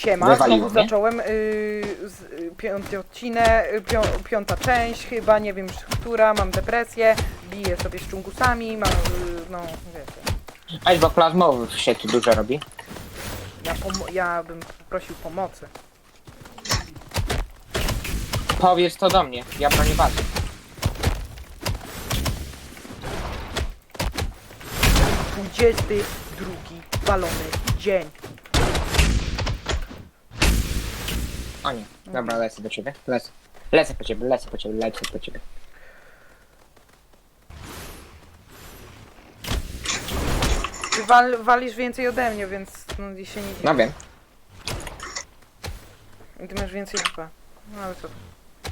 Siema, Wywaliło znowu mnie? zacząłem yy, z, y, piąty odcinek, y, pią, piąta część chyba, nie wiem już która, mam depresję, biję sobie z czungusami, mam, y, no wiecie. Ej, bo plazmowych się tu dużo robi. Ja, ja bym prosił pomocy. Powiedz to do mnie, ja bronię bazy. Dwudziesty drugi walony dzień. O nie, dobra, lecę do ciebie, lecę. Lecę po ciebie, lecę po ciebie, lecę po ciebie. Ty wal, walisz więcej ode mnie, więc no i się nie No wiem. I ty masz więcej HP. No ale co.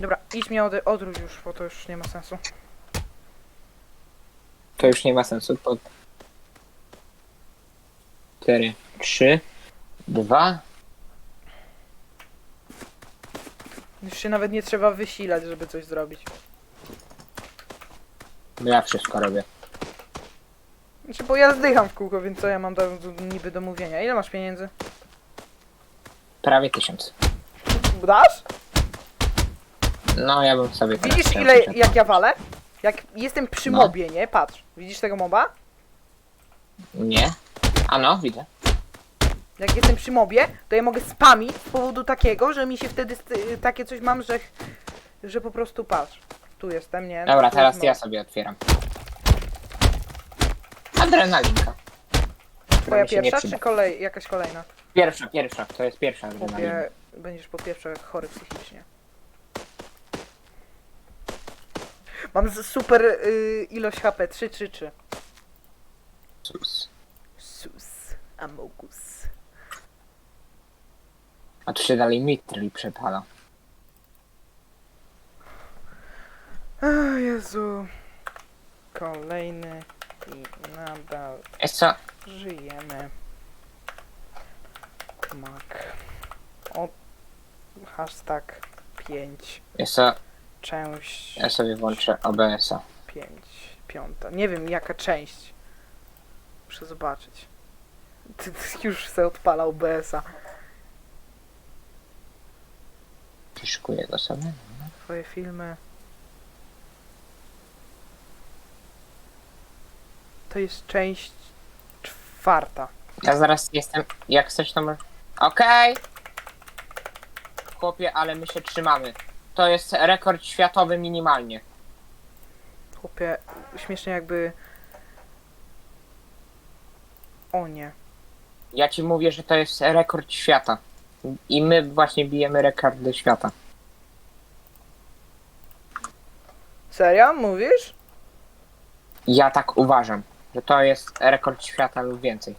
Dobra, idź mnie od, odwróć już, bo to już nie ma sensu. To już nie ma sensu. Po... 4, 3, 2. Już się nawet nie trzeba wysilać, żeby coś zrobić. Ja wszystko robię. Znaczy, bo ja zdycham w kółko, więc co ja mam do, do, niby do mówienia? Ile masz pieniędzy? Prawie 1000. Dasz? No ja bym sobie teraz Widzisz chciał ile, coś jak ja walę? Jak jestem przy No. mobie, nie? Patrz. Widzisz tego moba? Nie. A no, widzę. Jak jestem przy mobie, to ja mogę spamić z powodu takiego, że mi się wtedy st- takie coś mam, że, że po prostu patrz. Tu jestem, nie? Dobra, Tu teraz jest ja mob. sobie otwieram. Adrenalinka. Twoja mi się nie pierwsza, przyda. czy kolej, jakaś kolejna? Pierwsza, pierwsza, to jest pierwsza adrenalina. Chłopie, będziesz po pierwsze chory psychicznie. Mam z- super y, ilość HP, 3, 3, 3. Sus. Sus, Amogus. A tu się dalej mitri przepala. O Jezu. Kolejny i nadal Jest co? żyjemy. Mak. O. Hashtag 5. Jest co? Część Ja sobie włączę OBS-a. 5. Piąta. Nie wiem jaka część. Muszę zobaczyć. Ty, ty już se odpalał BS-a. Przyszukuję go sobie. Twoje filmy. To jest część czwarta. Ja zaraz jestem. Jak coś to może. Okej! Chłopie, ale my się trzymamy. To jest rekord światowy minimalnie. Chłopie, śmiesznie jakby... O nie. Ja ci mówię, że to jest rekord świata. I my właśnie bijemy rekordy świata. Serio? Mówisz? Ja tak uważam, że to jest rekord świata lub więcej.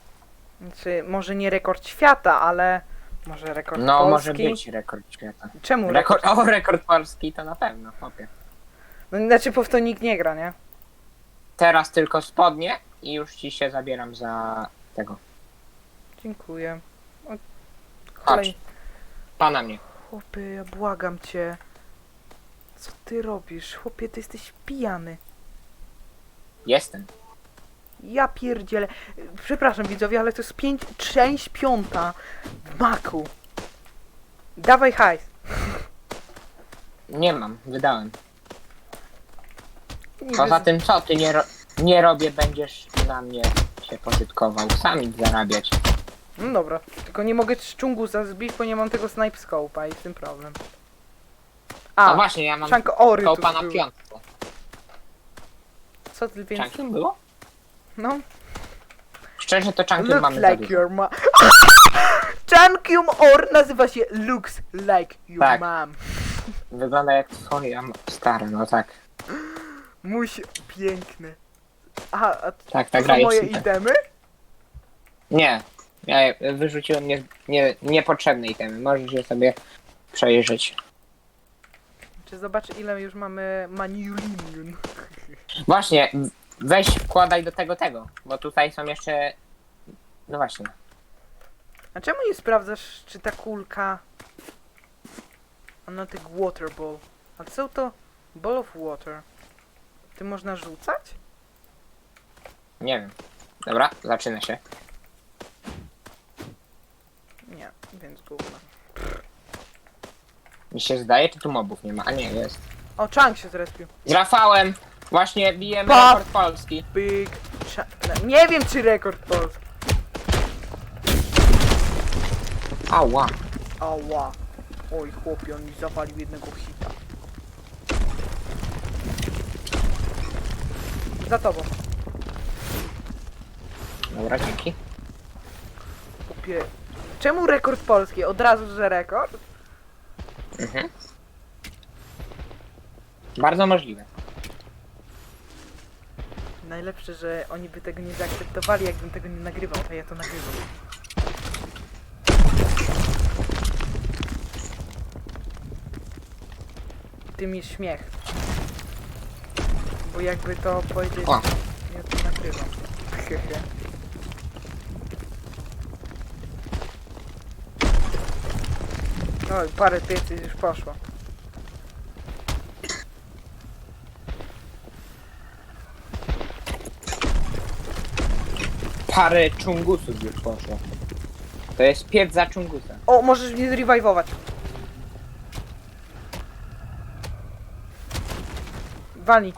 Znaczy, może nie rekord świata, ale... Może rekord No, polski? może być rekord świata. Czemu rekord? Rekord, o, rekord polski to na pewno, chłopie. No, znaczy, po w to nikt nie gra, nie? Teraz tylko spodnie i już ci się zabieram za tego. Dziękuję. Chodź. kolej... Pana mnie. Chłopie, ja błagam cię. Co ty robisz? Chłopie, ty jesteś pijany. Jestem. Ja pierdzielę. Przepraszam widzowie, ale to jest pięć, część piąta w maku. Dawaj hajs. Nie mam, wydałem. Niby Poza tym co ty nie, ro nie robię, będziesz na mnie się pożytkował. Sami zarabiać. No dobra, tylko nie mogę czungusa zbić, bo nie mam tego snipe scope'a i w tym problem. A A, właśnie, ja mam Chunk Ory tu kołpa na był. piątce. Co ty więc... Chunkiem było? No. Szczerze to chunkiem Look mamy like dużo. your mom. Chunkium Or nazywa się Looks like your Tak. mom. Wygląda jak twoja m- stara, no tak. Musi... Piękny. Aha, a to Tak, ta są gra jest moje super. itemy? Nie, ja wyrzuciłem nie, nie, niepotrzebne itemy. Możesz je sobie przejrzeć. Czy zobacz ile już mamy maniulinium. Właśnie, weź wkładaj do tego tego, bo tutaj są jeszcze... No właśnie. A czemu nie sprawdzasz, czy ta kulka... Tak water ball. A co to? Ball of water. Ty można rzucać? Nie wiem. Dobra, zaczyna się. Nie. Więc gówno. Mi się zdaje, czy tu mobów nie ma? A nie, jest. O, Chang się zrespił. Z Rafałem! Właśnie bijemy Pa! rekord Polski. Big Nie wiem, czy rekord polski. Ała. Ała. Oj, chłopie, on mi zawalił jednego hita. Za tobą. Dobra, dzięki. Chłopie. Czemu rekord polski? Od razu, że rekord? Mhm. Bardzo możliwe. Najlepsze, że oni by tego nie zaakceptowali, jakbym tego nie nagrywał, a ja to nagrywam. Tym jest śmiech. Bo jakby to powiedzieć, O. ja to nagrywam. Oj, parę piecy już poszło. Parę czungusów już poszło. To jest piec za czungusa. O, możesz mnie zrewajwować. Walnij.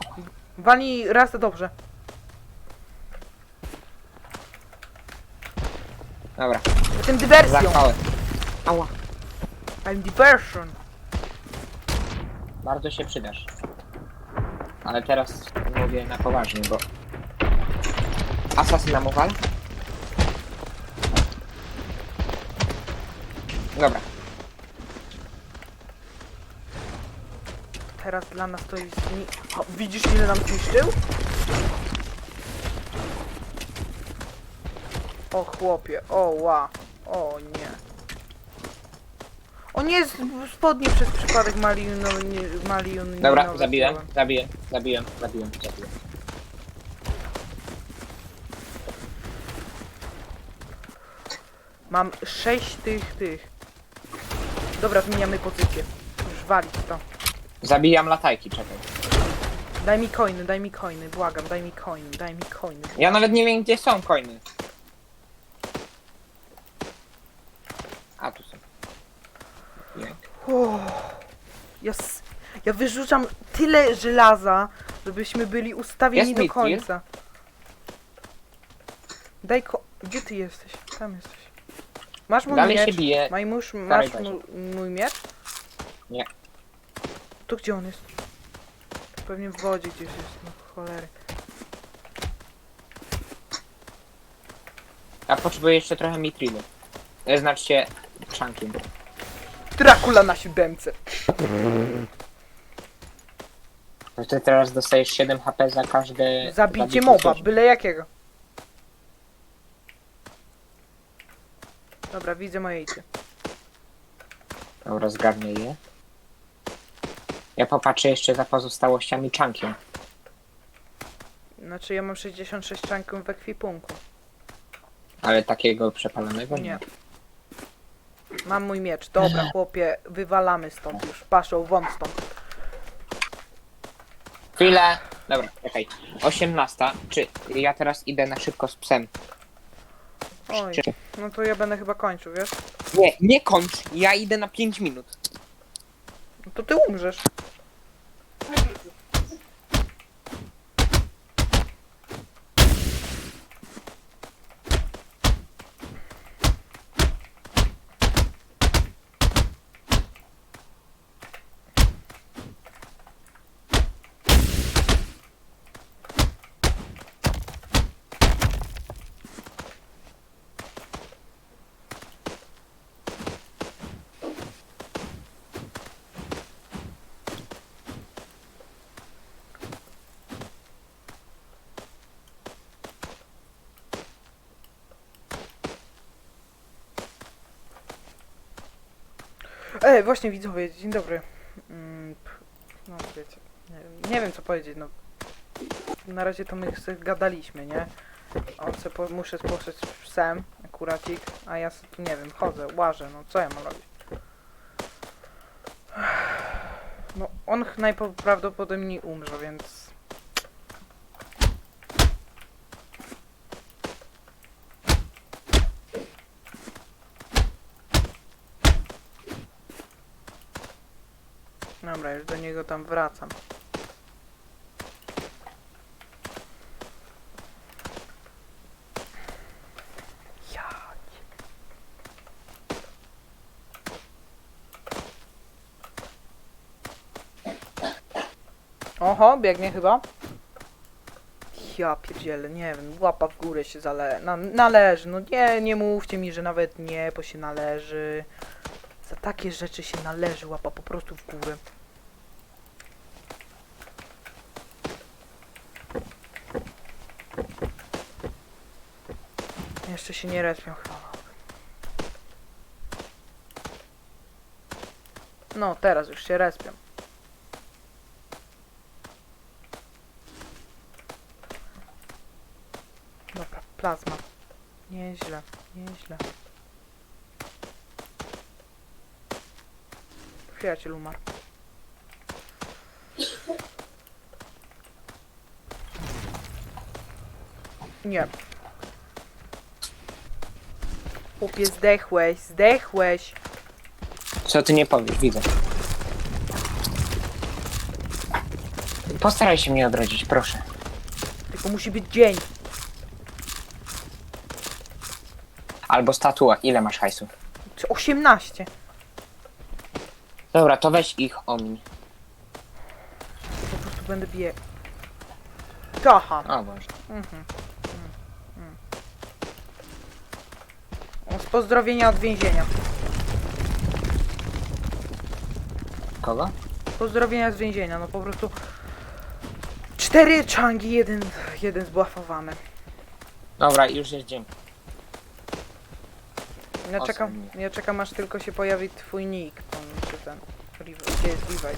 Walnij raz to dobrze. Dobra, Jestem dywersją. zachwałem. Ała. I'm diversion. Bardzo się przydasz. Ale teraz mówię na poważnie, bo... Asasyna mowal? Dobra, Teraz dla nas to jest... Ni- o, widzisz ile nam zniszczył? O chłopie, o ła, o nie. O nie, z- spodnie przez przypadek Malion... nie- Malion... dobra, zabiłem, zabiłem, zabiłem, zabiłem, zabiłem. Mam sześć tych, tych. Dobra, zmieniamy pozycję. Już walić to. Zabijam latajki, czekaj. Daj mi coiny, daj mi coiny, błagam, daj mi coiny, daj mi coiny. Ja nawet nie wiem, gdzie są coiny. A, tu są. Nie. Uff. Ja, s- ja wyrzucam tyle żelaza, żebyśmy byli ustawieni Jest do Mitchell? końca. Daj ko... Gdzie ty jesteś? Tam jesteś. Masz mój Dalej miecz? się bije. Majmusz, masz bazie. mój, mój miecz? Nie. To gdzie on jest? Pewnie w wodzie gdzieś jest, no cholery. A potrzebuję jeszcze trochę mitrilu. E, Znaczcie, chunkiem. Dracula na siódemce. To ty teraz dostajesz 7 HP za każde... Zabicie moba, zwierzę. byle jakiego. Dobra, widzę moje icie. Dobra, zgarnię je. Ja popatrzę jeszcze za pozostałościami chunkiem. Znaczy ja mam 66 czanków w ekwipunku. Ale takiego przepalonego nie. Nie. Mam mój miecz. Dobra, chłopie, wywalamy stąd już. Paszą, won stąd. Chwilę. Dobra, czekaj. 18. Czy ja teraz idę na szybko z psem? Oj, Czy... no to ja będę chyba kończył, wiesz? Nie, nie kończ. Ja idę na 5 minut. No to ty umrzesz. Ej, właśnie widzowie, dzień dobry. Mm, no wiecie, nie, nie wiem co powiedzieć, no. Na razie to my sobie gadaliśmy, nie? On se po, muszę poszedł z psem, akuracik, a ja se tu nie wiem, chodzę, łażę, no co ja mam robić? No, on najprawdopodobniej umrze, więc... Tam wracam. Oho, biegnie chyba. Ja pierdzielę, nie wiem, łapa w górę się zale... Na, należy, no nie, nie mówcie mi, że nawet nie, bo się należy. Za takie rzeczy się należy łapa po prostu w górę. Jeszcze się nie respią chyba. No, teraz już się respią. Dobra, plazma. Nieźle, nieźle. Przyjaciel umarł. Nie. Chłopie, zdechłeś, zdechłeś. Co ty nie powiesz, widzę. Postaraj się mnie odrodzić, proszę. Tylko musi być dzień. Albo statua, ile masz hajsu? Czy 18. Dobra, to weź ich omiń. Po prostu będę bie... Aha. O Boże. Mhm. Mm, mm. Z pozdrowienia od więzienia. Kogo? Pozdrowienia z więzienia, no po prostu... Cztery czangi, jeden, jeden zbłafowany. Dobra, już jest dzień. Ja czekam, ja czekam aż tylko się pojawi twój nick. Tam, czy ten... Gdzie jest Levi?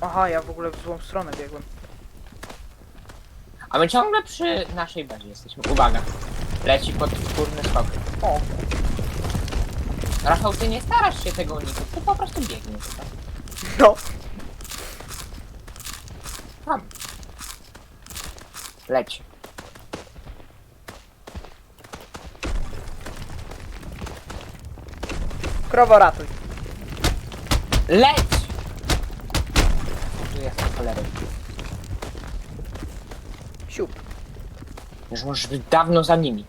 Aha, ja w ogóle w złą stronę biegłem. A my ciągle przy naszej bazie jesteśmy. Uwaga. Leci podwórny skok. O, Rafał, ty nie starasz się tego unikać, ty po prostu biegniesz. Tak? no. Tam. Leć. Krowo ratuj. Leć! Tu jest cholery. Już możesz być dawno za nimi.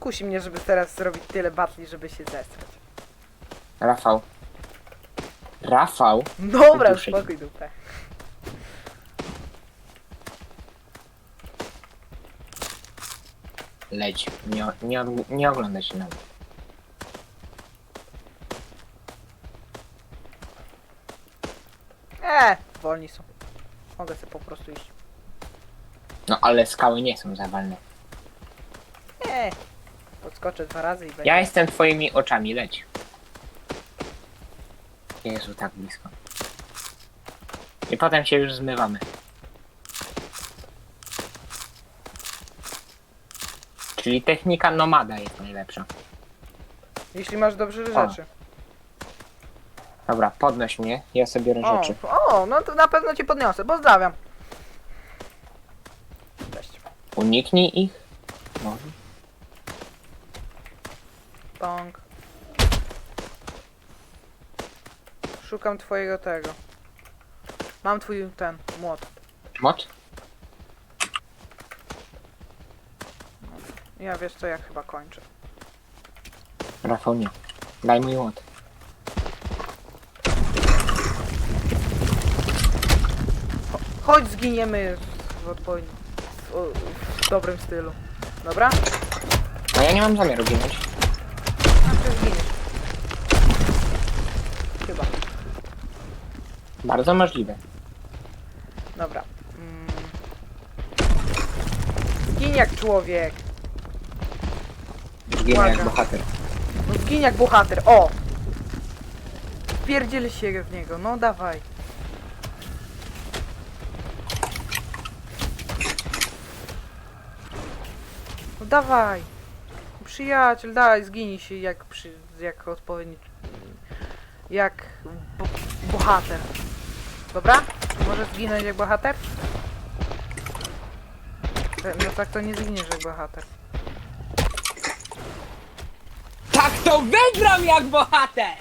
Kusi mnie, żeby teraz zrobić tyle batli, żeby się zesrać. Rafał. Rafał? Dobra, Duszę. spokój dupę. Leć. Nie, nie, nie oglądaj się na mnie. Eee, wolni są. Mogę sobie po prostu iść. No ale skały nie są zawalne. Eee, podskoczę dwa razy i będzie. Ja jestem twoimi oczami, leć. Jezu, tak blisko. I potem się już zmywamy. Czyli technika nomada jest najlepsza. Jeśli masz dobrze rzeczy. Dobra, podnoś mnie, ja sobie O, rzeczy. o, no to na pewno cię podniosę. Pozdrawiam. Uniknij ich. Może. Pong. Szukam twojego tego. Mam twój ten młot. Mot? Ja wiesz co, ja chyba kończę. Rafał nie. Daj mój młot. Chodź zginiemy w odpowiednim, w, w dobrym stylu. Dobra? No ja nie mam zamiaru ginąć. A ty zginiesz. Chyba. Bardzo możliwe. Dobra. Mm. Zgin jak człowiek. Ginę jak bohater. No zgin jak bohater. O! Wpierdziel się w niego. No dawaj. Dawaj. Przyjaciel, daj, zginij się jak przy, jak odpowiedni... Jak bo, bohater. Dobra? Może zginąć jak bohater? E, No tak to nie zginiesz jak bohater. Jak to wygram jak bohater!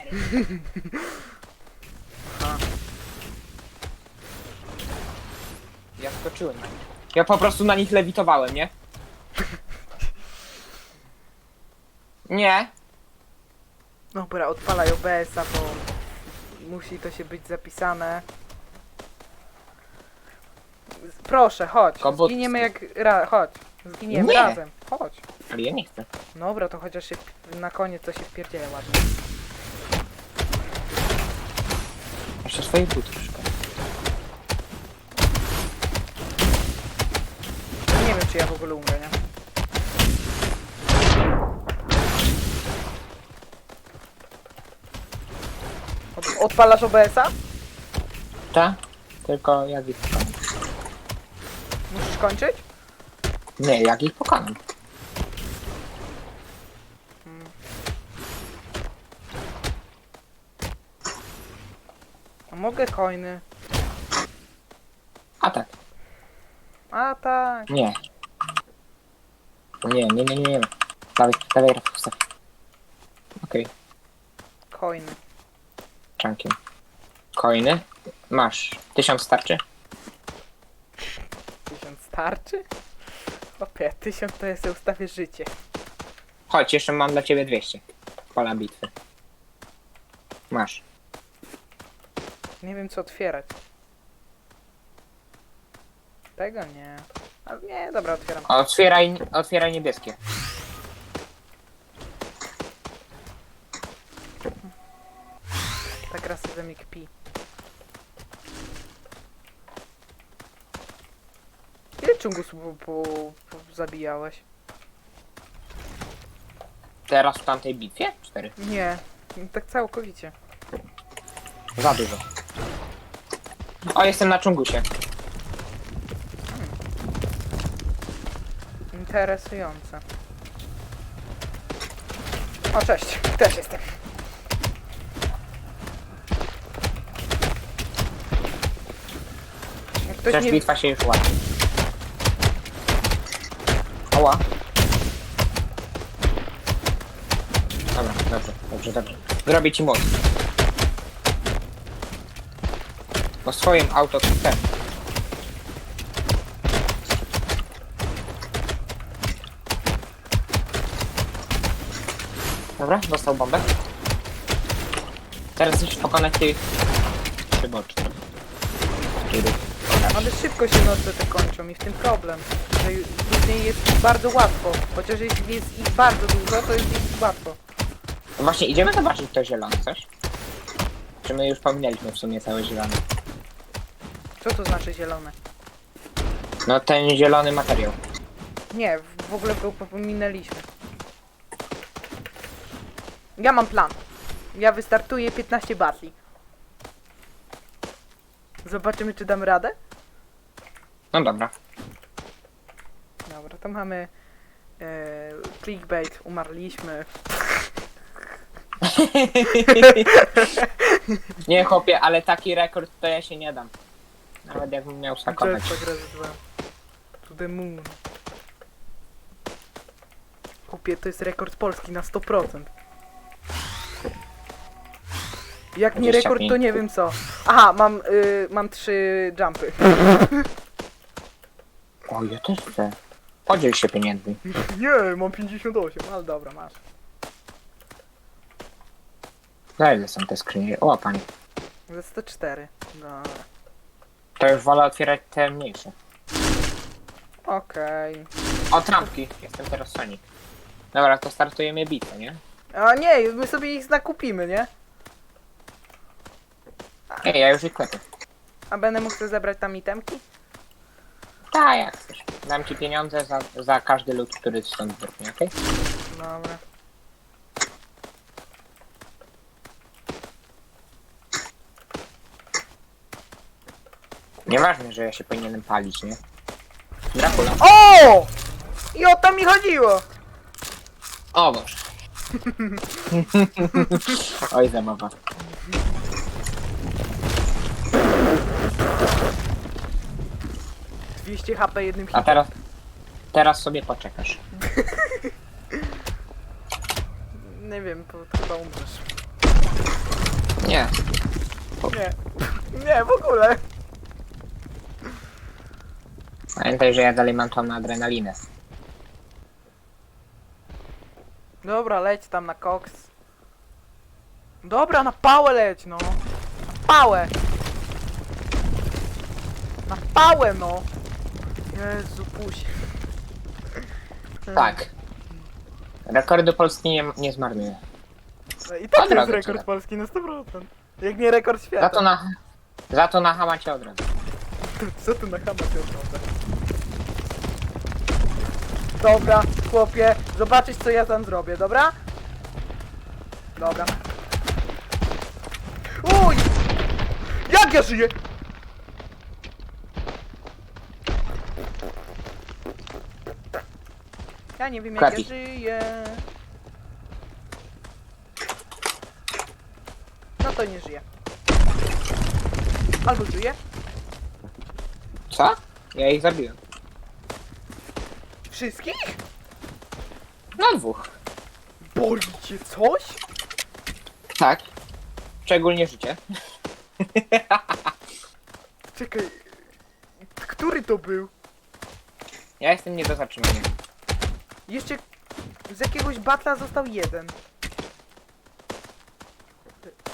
Ja skoczyłem na nich. Ja po prostu na nich lewitowałem, nie? Nie. Dobra, odpalaj OBS-a, bo musi to się być zapisane. Proszę, chodź. Kobot- Zginiemy jak... Ra chodź. Zginiemy Nie. razem. Chodź. Ale ja nie chcę. Dobra, to chociaż się na koniec to się wpierdzielę ładnie. Jeszcze swoje buty szukam. Nie wiem, czy ja w ogóle umrę, nie? Od, odpalasz OBS-a? Ta? Tylko jak ich pokonam. Musisz kończyć? Nie, jak ich pokonam. Mogę coiny. A tak. A tak. Nie. Nie, nie, nie, nie, nie. Dawaj, dawaj, Rafał, wstaw. Okej, Coiny. Czankiem. Coiny? Masz. Tysiąc starczy? Tysiąc starczy? Opie, tysiąc to sobie ustawię życie. Chodź, jeszcze mam dla ciebie 200. Pola bitwy. Masz. Nie wiem co otwierać. Tego nie. Ale nie, dobra, otwieram. Otwieraj, otwieraj niebieskie. Mnie kpi. Ile czungusów po, po, po zabijałeś? Teraz w tamtej bitwie? Cztery. Nie, tak całkowicie. Za dużo. O, jestem na czungusie. Interesujące. O, cześć, też jestem. Ktoś Też nie... bitwa się już ładnie. Oła. Dobra, dobrze, dobrze, dobrze. Zrobię ci moc. Po swoim auto chcę. Dobra, dostał bombę. Teraz musisz pokonać tych przybocznych. Czyli- Ale szybko się noce te kończą i w tym problem, że później jest bardzo łatwo. Chociaż jeśli jest ich bardzo dużo, to jest ich łatwo. Właśnie, idziemy zobaczyć to zielone coś? Czy my już pominęliśmy w sumie całe zielone? Co to znaczy zielone? No ten zielony materiał. Nie, w- w ogóle go pominęliśmy. Ja mam plan. Ja wystartuję 15 batli. Zobaczymy, czy dam radę. No dobra. Dobra, to mamy e, clickbait, umarliśmy. Nie chłopie, ale taki rekord to ja się nie dam. Nawet jakbym miał sakować. Razy dwa. To the moon. Kupię, to jest rekord Polski na 100%. Jak nie 25. rekord, to nie wiem co. Aha, mam, y, mam trzy jumpy. O, ja też chcę. Podziel się pieniędzmi. Nie, mam 58, ale dobra, masz. Za ile są te skrzynie? O, panie. Za 104. Dobra. To już wolę otwierać te mniejsze. Okej. O, trampki. Jestem teraz Sonic. Dobra, to startujemy bitwę, nie? A nie, my sobie ich nakupimy, nie? Ej, ja już ich klepię. A będę mógł sobie zebrać tam itemki? Tak, jak chcesz. Dam ci pieniądze za, za każdy lód, który stąd wypnie, okej? Dobra. Nieważne, że ja się powinienem palić, nie? Dracula. O! I o to mi chodziło! O Boże. Oj, zabawa. 200 HP jednym A hitem. teraz... Teraz sobie poczekasz. Nie wiem, to chyba umrzesz. Nie. Nie. Nie, w ogóle. Pamiętaj, że ja dalej mam tą adrenalinę. Dobra, leć tam na koks. Dobra, na pałę leć, no. Na pałę. Na pałę, no. Jezu, puść. Tak. Rekordu Polski nie, nie zmarnuję. I tak Od jest rekord. Polski na 100%. Jak nie rekord Za świata. to na... Za to na hamacie od razu. Co tu na hamak odnoszę? Dobra, chłopie, zobaczysz co ja tam zrobię, dobra? Dobra. Uj! Jak ja żyję? Ja nie wiem jak Klapi. ja żyję. No to nie żyję. Albo żyję. Co? Ja ich zabiłem. Wszystkich? No dwóch. Boli cię coś? Tak. Szczególnie życie. Czekaj. Który to był? Ja jestem nie do zatrzymania. Jeszcze z jakiegoś batla został jeden.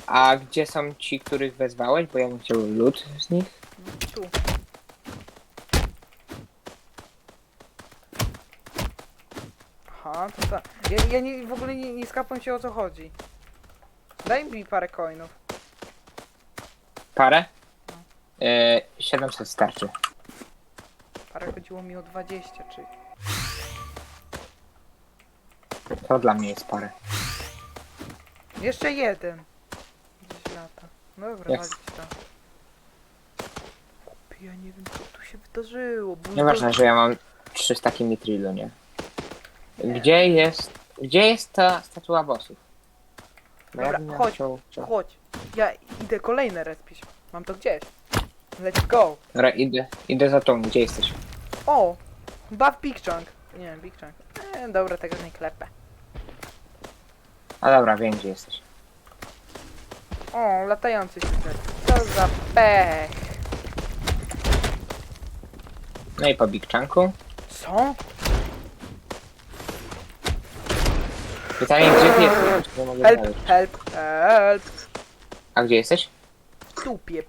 A gdzie są ci, których wezwałeś? Bo ja bym chciał lód z nich. Tu. Aha, to ta. Ja, ja nie, w ogóle nie, nie skapam się o co chodzi. Daj mi parę coinów. Parę? Yy, 700 starczy. Parę chodziło mi o 20, czy... To dla mnie jest parę. Jeszcze jeden. Gdzieś lata. Dobra, Jak- walić tam. Kupi, ja nie wiem co tu się wydarzyło. Bo Nieważne, że ja mam 300 mitrilu, nie? Gdzie jest... Gdzie jest ta statua bossów? Bo Dobra, bym chodź. chciał- chciał- Chodź. Ja idę kolejne respić. Mam to gdzieś. Let's go. Dobra, idę, idę za tą, gdzie jesteś? O! Buff Big Chunk. Nie, Big Chunk. E, dobra, tego nie klepę. A dobra, wiem gdzie jesteś. O, latający świetlik. Co za pech. No i po Big Chunku. Co? Pytanie, gdzie ty jesteś? Nie mogę Help, znaleźć. help, help. A gdzie jesteś? W dupie.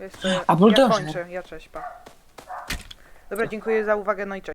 Jeszcze A, ja kończę, ja cześć, pa. Dobra, dziękuję za uwagę, no i cześć.